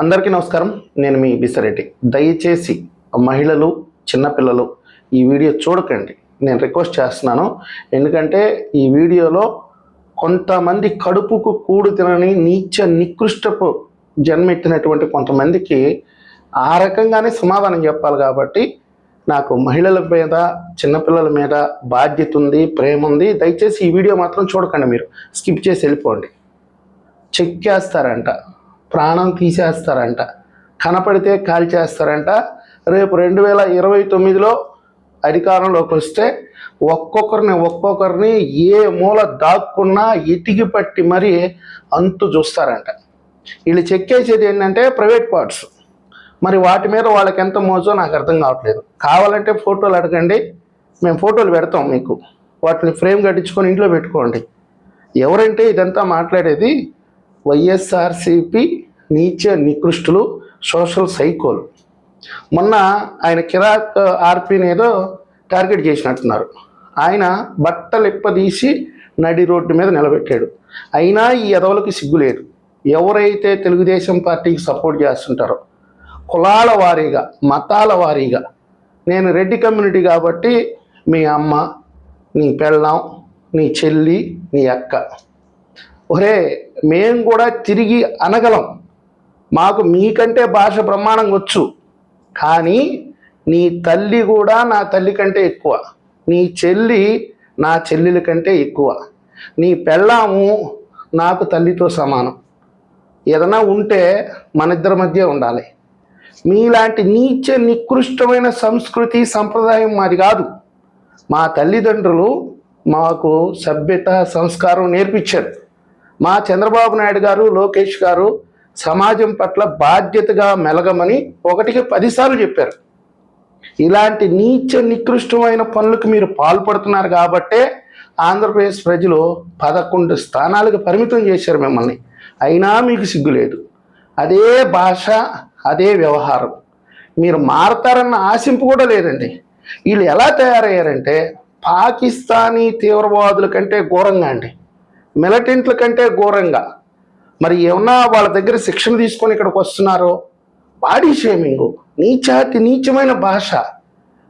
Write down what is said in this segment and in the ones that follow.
అందరికీ నమస్కారం. నేను మీ బిసరెడ్డి దయచేసి మహిళలు చిన్నపిల్లలు ఈ వీడియో చూడకండి. నేను రిక్వెస్ట్ చేస్తున్నాను. ఎందుకంటే ఈ వీడియోలో కొంతమంది కడుపుకు కూడు తినని నీచ నికృష్టపు జన్మెత్తినటువంటి కొంతమందికి ఆ రకంగానే సమాధానం చెప్పాలి కాబట్టి నాకు మహిళల మీద చిన్నపిల్లల మీద బాధ్యత ఉంది ప్రేమ ఉంది. దయచేసి ఈ వీడియో మాత్రం చూడకండి మీరు. స్కిప్ చేసి వెళ్ళిపోండి. చెక్కేస్తారంట ప్రాణం తీసేస్తారంట. కనపడితే కాల్చేస్తారంట రేపు రెండు వేల ఇరవై తొమ్మిదిలో అధికారంలోకి వస్తే ఒక్కొక్కరిని ఒక్కొక్కరిని ఏ మూల దాక్కున్నా ఎతికి పట్టి మరీ అంతు చూస్తారంట. వీళ్ళు చెక్కేసేది ఏంటంటే ప్రైవేట్ పార్ట్స్. మరి వాటి మీద వాళ్ళకి ఎంత మోజో నాకు అర్థం కావట్లేదు. కావాలంటే ఫోటోలు అడగండి. మేము ఫోటోలు పెడతాం మీకు. వాటిని ఫ్రేమ్ కట్టించుకొని ఇంట్లో పెట్టుకోండి. ఎవరంటే ఇదంతా మాట్లాడేది వైఎస్ఆర్సిపి నీచ నికృష్టులు సోషల్ సైకోలు. మొన్న ఆయన కిరాక్ ఆర్పీని ఏదో టార్గెట్ చేసినట్టున్నారు. ఆయన బట్టలిప్పదీసి నడి రోడ్డు మీద నిలబెట్టాడు. అయినా ఈ ఎదవలకి సిగ్గులేదు ఎవరైతే తెలుగుదేశం పార్టీకి సపోర్ట్ చేస్తుంటారో కులాల వారీగా మతాల వారీగా నేను రెడ్డి కమ్యూనిటీ కాబట్టి మీ అమ్మ నీ పెళ్ళాం నీ చెల్లి నీ అక్క ఒరే మేం కూడా తిరిగి అనగలం. మాకు మీకంటే భాష బ్రహ్మాండంగా వచ్చు. కానీ నీ తల్లి కూడా నా తల్లి కంటే ఎక్కువ. నీ చెల్లి నా చెల్లెల కంటే ఎక్కువ. నీ పెళ్ళాము నాకు తల్లితో సమానం. ఏదైనా ఉంటే మన ఇద్దరి మధ్య ఉండాలి. మీలాంటి నీచ నికృష్టమైన సంస్కృతి సంప్రదాయం మాది కాదు. మా తల్లిదండ్రులు మాకు సభ్యత సంస్కారం నేర్పించారు. మా చంద్రబాబు నాయుడు గారు లోకేష్ గారు సమాజం పట్ల బాధ్యతగా మెలగమని ఒకటికి పదిసార్లు చెప్పారు. ఇలాంటి నీచ నికృష్టమైన పనులకు మీరు పాల్పడుతున్నారు కాబట్టే ఆంధ్రప్రదేశ్ ప్రజలు పదకొండు స్థానాలకు పరిమితం చేశారు మిమ్మల్ని. అయినా మీకు సిగ్గు లేదు. అదే భాష అదే వ్యవహారం. మీరు మారతారన్న ఆశింపు కూడా లేదండి. వీళ్ళు ఎలా తయారయ్యారంటే పాకిస్తానీ తీవ్రవాదుల కంటే ఘోరంగా అండి. మిలిటెంట్ల కంటే ఘోరంగా. మరి ఏమన్నా వాళ్ళ దగ్గర శిక్షణ తీసుకొని ఇక్కడికి వస్తున్నారో? Body shaming. నీచాతి నీచమైన భాష.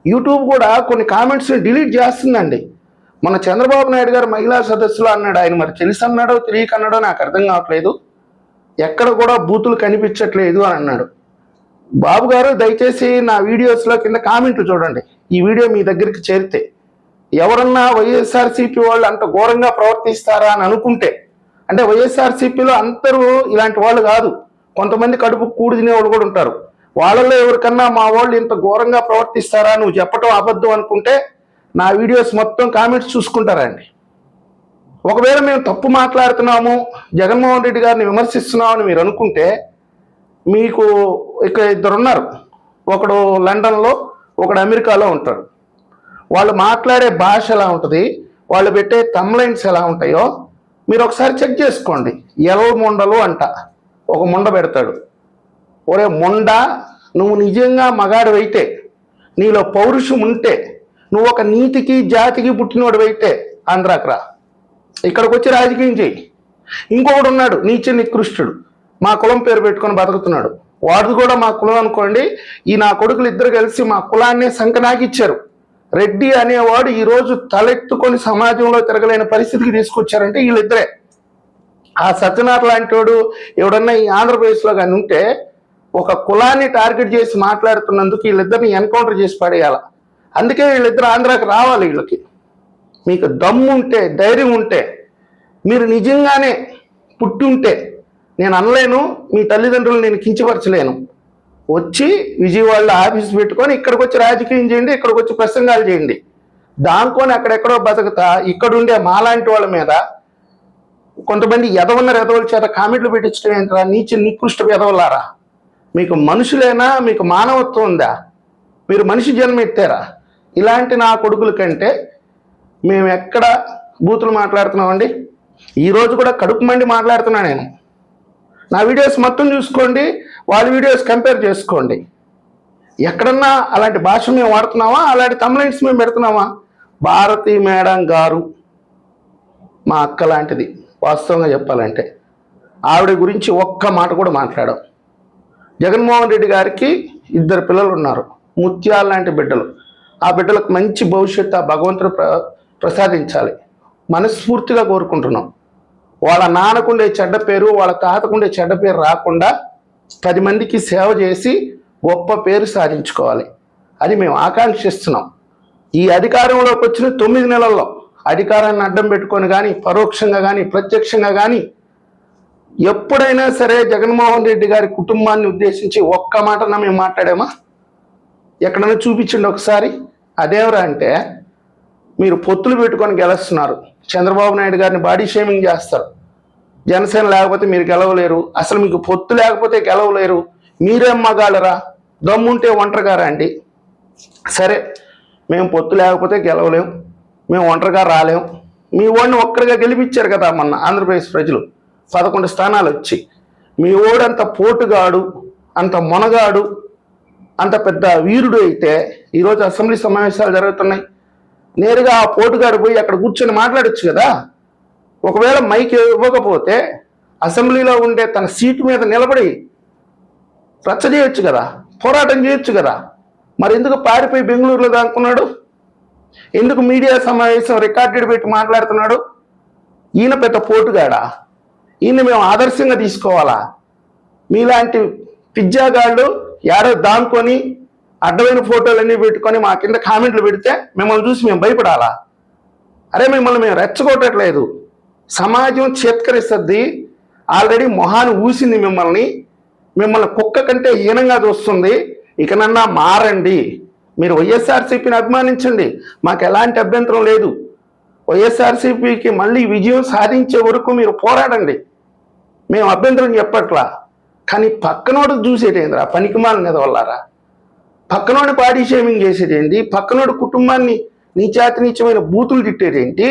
యూట్యూబ్ కూడా కొన్ని కామెంట్స్ని డిలీట్ చేస్తుందండి. మన చంద్రబాబు నాయుడు గారు మహిళా సదస్సులో అన్నాడు ఆయన మరి తెలిసి అన్నాడో తెలియక అన్నాడో నాకు అర్థం కావట్లేదు. ఎక్కడ కూడా బూతులు కనిపించట్లేదు అని అన్నాడు. బాబు గారు దయచేసి నా వీడియోస్లో కింద కామెంట్లు చూడండి. ఈ వీడియో మీ దగ్గరికి చేరితే. ఎవరన్నా వైఎస్ఆర్సీపీ వాళ్ళు అంత ఘోరంగా ప్రవర్తిస్తారా అని అనుకుంటే అంటే వైఎస్ఆర్సీపీలో అందరూ ఇలాంటి వాళ్ళు కాదు. కొంతమంది కడుపు కూడు వాళ్ళు కూడా ఉంటారు. వాళ్ళలో ఎవరికన్నా మా వాళ్ళు ఇంత ఘోరంగా ప్రవర్తిస్తారా నువ్వు చెప్పటం అబద్ధం అనుకుంటే నా వీడియోస్ మొత్తం కామెంట్స్ చూసుకుంటారండి. ఒకవేళ మేము తప్పు మాట్లాడుతున్నాము జగన్మోహన్ రెడ్డి గారిని విమర్శిస్తున్నామని మీరు అనుకుంటే మీకు ఇక్కడ ఇద్దరు ఉన్నారు. ఒకడు లండన్లో ఒకడు అమెరికాలో ఉంటాడు. వాళ్ళు మాట్లాడే భాష ఎలా ఉంటుంది? వాళ్ళు పెట్టే కంప్లైంట్స్ ఎలా ఉంటాయో మీరు ఒకసారి చెక్ చేసుకోండి. ఎల్ ముండలు అంట. ఒక ముండ పెడతాడు. ఒరే ముండ నువ్వు నిజంగా మగాడివైతే నీలో పౌరుషం ఉంటే నువ్వు ఒక నీతికి జాతికి పుట్టినోడివైతే ఆంధ్రాకి రా. ఇక్కడికి వచ్చి రాజకీయం చేయి ఇంకొకడు ఉన్నాడు నీచ నికృష్టుడు. మా కులం పేరు పెట్టుకొని బతుకుతున్నాడు. వాడు కూడా మా కులం అనుకోండి ఈ నా కొడుకులు ఇద్దరు కలిసి మా కులాన్ని సంకనాకిచ్చారు. రెడ్డి అనేవాడు ఈరోజు తలెత్తుకొని సమాజంలో తిరగలేని పరిస్థితికి తీసుకొచ్చారంటే వీళ్ళిద్దరే. ఆ సత్యనాథ్ లాంటి వాడు ఎవడన్నా ఈ ఆంధ్రప్రదేశ్లో కానీ ఉంటే ఒక కులాన్ని టార్గెట్ చేసి మాట్లాడుతున్నందుకు వీళ్ళిద్దరిని ఎన్కౌంటర్ చేసి పడేయాల. అందుకే వీళ్ళిద్దరు ఆంధ్రాకి రావాలి వీళ్ళకి. మీకు దమ్ము ఉంటే ధైర్యం ఉంటే మీరు నిజంగానే పుట్టి ఉంటే నేను అనలేను మీ తల్లిదండ్రులు నేను కించపరచలేను. వచ్చి విజయవాడలో ఆఫీస్ పెట్టుకొని ఇక్కడికి వచ్చి రాజకీయం చేయండి ఇక్కడికి వచ్చి ప్రసంగాలు చేయండి. దానికొని అక్కడెక్కడో బతుకుతా ఇక్కడుండే మాలాంటి వాళ్ళ మీద కొంతమంది ఎదవన్న ఎదవల చేత కామెంట్లు పెట్టించడం ఏంటరా? నీచి నికృష్ట ఎదవలారా మీకు మనుషులేనా? మీకు మానవత్వం ఉందా? మీరు మనిషి జన్మ ఎత్తారా? ఇలాంటి నా కొడుకుల కంటే మేము ఎక్కడ బూతులు మాట్లాడుతున్నామండి? ఈరోజు కూడా కడుపు మండి మాట్లాడుతున్నా నేను. నా వీడియోస్ మొత్తం చూసుకోండి వాళ్ళ వీడియోస్ కంపేర్ చేసుకోండి. ఎక్కడన్నా అలాంటి భాష మేము వాడుతున్నామా? అలాంటి తమిళైన్స్ మేము పెడుతున్నామా? భారతి మేడం గారు మా అక్క లాంటిది వాస్తవంగా చెప్పాలంటే. ఆవిడ గురించి ఒక్క మాట కూడా మాట్లాడాం జగన్మోహన్ రెడ్డి గారికి ఇద్దరు పిల్లలు ఉన్నారు ముత్యాల లాంటి బిడ్డలు. ఆ బిడ్డలకు మంచి భవిష్యత్తు ఆ భగవంతుడు ప్ర ప్రసాదించాలి. మనస్ఫూర్తిగా కోరుకుంటున్నాం. వాళ్ళ నాన్నకుండే చెడ్డ పేరు వాళ్ళ తాతకుండే చెడ్డ పేరు రాకుండా పది మందికి సేవ చేసి గొప్ప పేరు సాధించుకోవాలి. అది మేము ఆకాంక్షిస్తున్నాం. ఈ అధికారంలోకి వచ్చిన తొమ్మిది నెలల్లో అధికారాన్ని అడ్డం పెట్టుకొని కానీ పరోక్షంగా కానీ ప్రత్యక్షంగా కానీ ఎప్పుడైనా సరే జగన్మోహన్ రెడ్డి గారి కుటుంబాన్ని ఉద్దేశించి ఒక్క మాటన మేము మాట్లాడామా? ఎక్కడైనా చూపించండి ఒకసారి. అదేవరా అంటే మీరు పొత్తులు పెట్టుకొని గెలుస్తున్నారు. చంద్రబాబు నాయుడు గారిని బాడీ షేమింగ్ చేస్తారు. జనసేన లేకపోతే మీరు గెలవలేరు. అసలు మీకు పొత్తు లేకపోతే గెలవలేరు. మీరేం మగాలరా దమ్ముంటే ఒంటరిగా రండి సరే మేము పొత్తు లేకపోతే గెలవలేం. మేము ఒంటరిగా రాలేం. మీ ఓడిని ఒక్కరిగా గెలిపించారు కదా మొన్న ఆంధ్రప్రదేశ్ ప్రజలు. పదకొండు స్థానాలు వచ్చి. మీ ఓడు అంత పోటుగాడు అంత మొనగాడు అంత పెద్ద వీరుడు అయితే ఈరోజు అసెంబ్లీ సమావేశాలు జరుగుతున్నాయి. నేరుగా ఆ పోటుగాడు పోయి అక్కడ కూర్చొని మాట్లాడచ్చు కదా? ఒకవేళ మైక్ ఇవ్వకపోతే అసెంబ్లీలో ఉండే తన సీటు మీద నిలబడి రచ్చ చేయొచ్చు కదా? పోరాటం చేయొచ్చు కదా? మరి ఎందుకు పారిపోయి బెంగళూరులో దాక్కున్నాడు? ఎందుకు మీడియా సమావేశం రికార్డెడ్ పెట్టి మాట్లాడుతున్నాడు? ఈయన పెద్ద పోటుగాడా? ఈయన మేము ఆదర్శంగా తీసుకోవాలా? మీలాంటి పిజ్జాగాళ్ళు యారో దాంకొని అడ్డమైన ఫోటోలన్నీ పెట్టుకొని మా కింద కామెంట్లు పెడితే మిమ్మల్ని చూసి మేము భయపడాలా? అరే మిమ్మల్ని మేము రెచ్చగొట్టట్లేదు. సమాజం చేత్కరిస్తుంది. ఆల్రెడీ మొహాన్ని ఊసింది మిమ్మల్ని. మిమ్మల్ని కుక్క కంటే హీనంగా చూస్తుంది. ఇకనన్నా మారండి. మీరు వైఎస్ఆర్సీపీని అభిమానించండి. మాకు ఎలాంటి అభ్యంతరం లేదు. వైఎస్ఆర్సీపీకి మళ్ళీ విజయం సాధించే వరకు మీరు పోరాడండి. మేము అభ్యంతరం చెప్పట్లా. కానీ పక్కనోడు చూసేటేంద్రా? పనికిమాల మీద వల్లారా పక్కనోడి బాడీ షేమింగ్ చేసేదేంటి పక్కనోడి కుటుంబాన్ని నీచాతి నీచమైన బూతులు తిట్టేదేంటి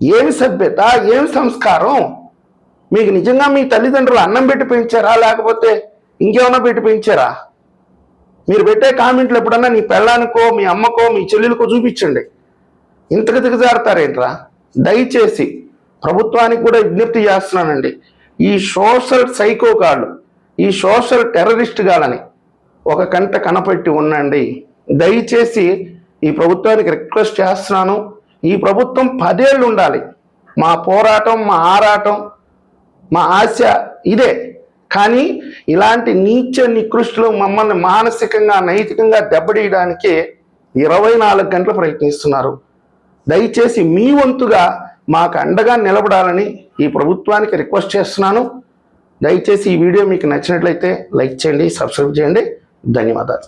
ఏమి సభ్యత ఏమి సంస్కారం? మీకు నిజంగా మీ తల్లిదండ్రులు అన్నం పెట్టి పెంచారా? లేకపోతే ఇంకేమన్నా పెట్టి పెంచారా? మీరు పెట్టే కామెంట్లు ఎప్పుడన్నా నీ పెళ్ళానికో మీ అమ్మకో మీ చెల్లెలకో చూపించండి. ఇంతకు దిగజారుతారేంట్రా? దయచేసి ప్రభుత్వానికి కూడా విజ్ఞప్తి చేస్తున్నానండి. ఈ సోషల్ సైకో గాళ్ళు ఈ సోషల్ టెర్రరిస్ట్ గాలని ఒక కంట కనపెట్టి ఉండండి. దయచేసి ఈ ప్రభుత్వానికి రిక్వెస్ట్ చేస్తున్నాను. ఈ ప్రభుత్వం పదేళ్ళు ఉండాలి. మా పోరాటం మా ఆరాటం మా ఆశ ఇదే. కానీ ఇలాంటి నీచ నికృష్టులు మమ్మల్ని మానసికంగా నైతికంగా దెబ్బతీయడానికి ఇరవై నాలుగు గంటలు ప్రయత్నిస్తున్నారు. దయచేసి మీ వంతుగా మాకు అండగా నిలబడాలని ఈ ప్రభుత్వానికి రిక్వెస్ట్ చేస్తున్నాను. దయచేసి ఈ వీడియో మీకు నచ్చినట్లయితే లైక్ చేయండి సబ్స్క్రైబ్ చేయండి. ధన్యవాదాలు.